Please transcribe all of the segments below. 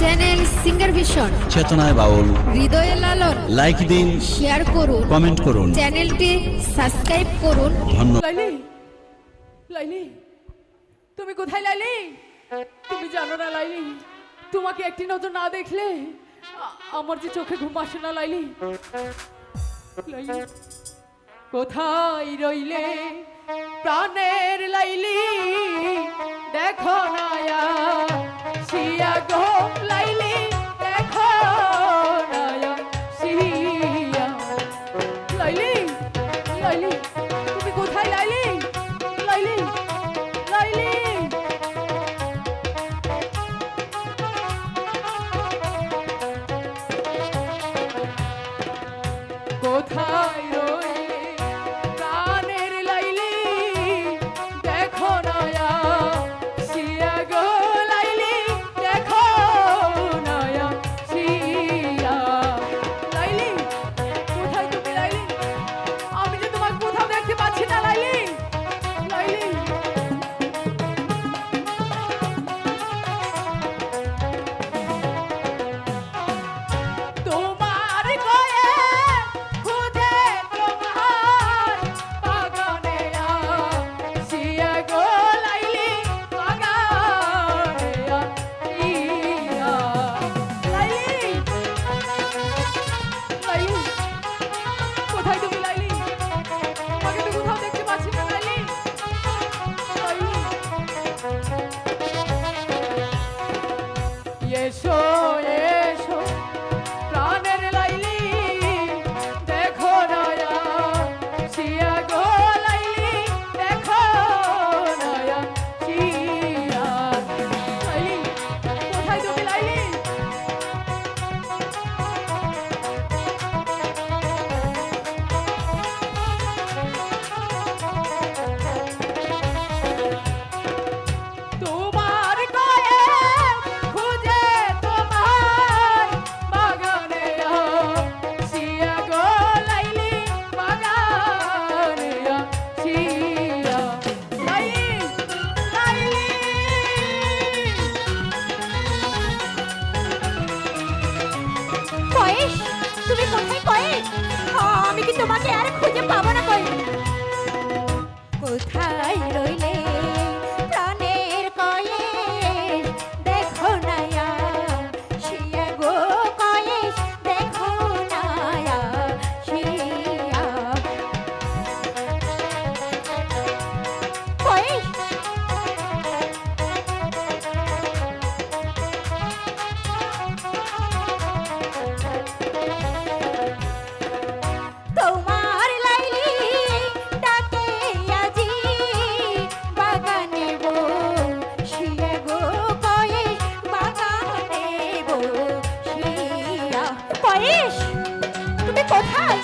Channel singer vision চেতনায় বাউল হৃদয়ে লালন লাইক দিন শেয়ার করুন. কমেন্ট করুন. চ্যানেলটি সাবস্ক্রাইব করুন. ধন্যবাদ। লাইলি লাইলি তুমি কোথায় লাইলি? তুমি জানো না লাইলি তোমাকে একটি নজর না দেখলে আমার যে চোখে ঘুম আসে না লাইলি। কোথায় রইলে প্রাণের লাইলি? দেখো না আসিয়া গো লাইলি দেখো নয়ন সিয়া Laili Laili. đời đời này আয়েশ তুমি কোথায়?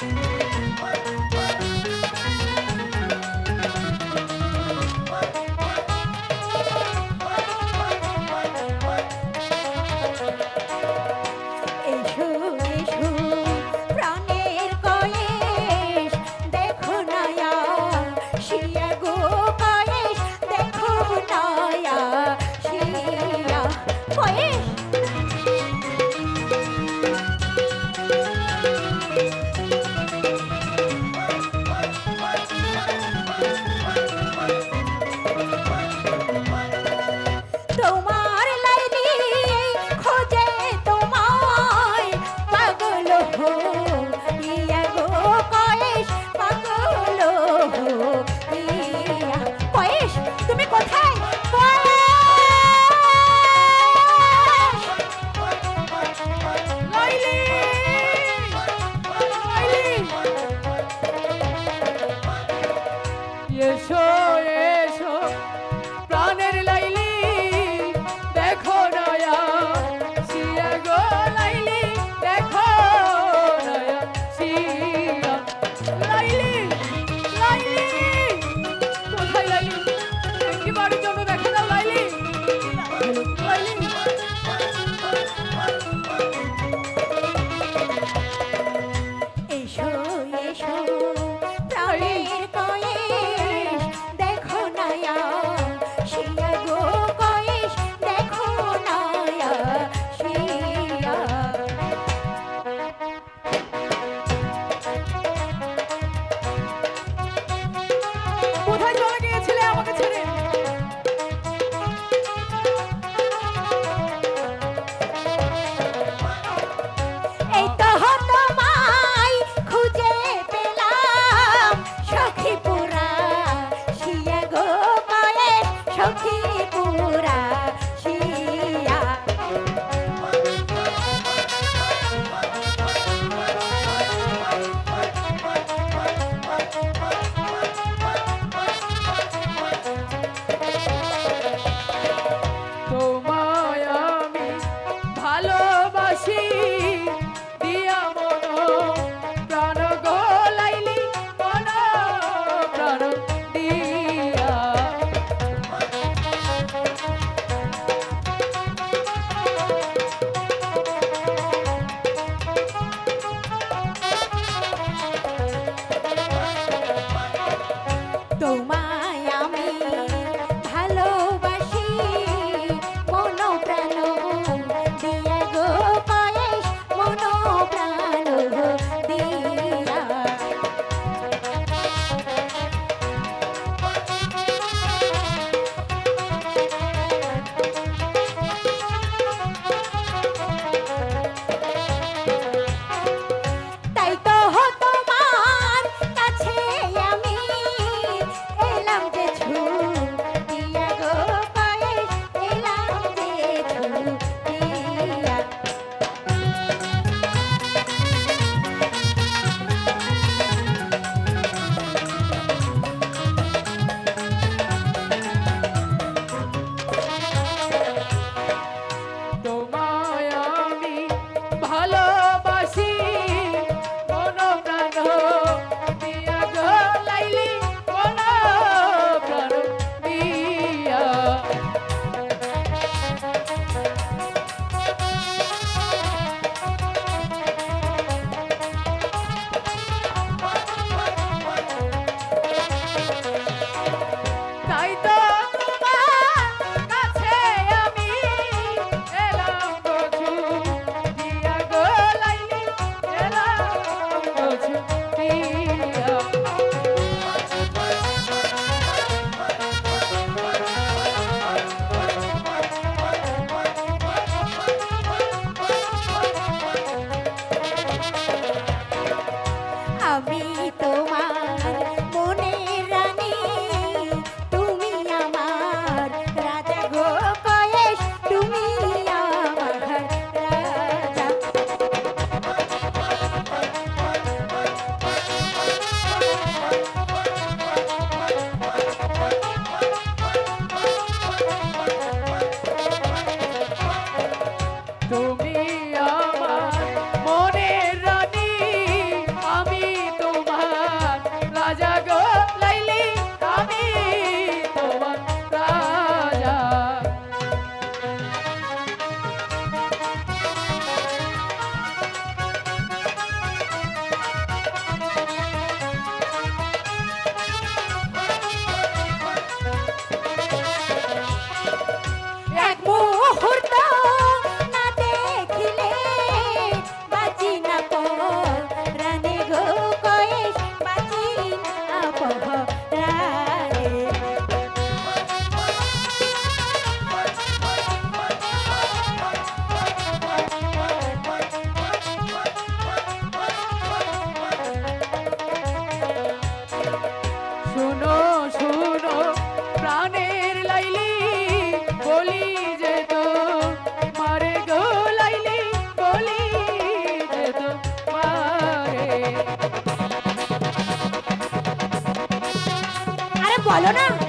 বলো না?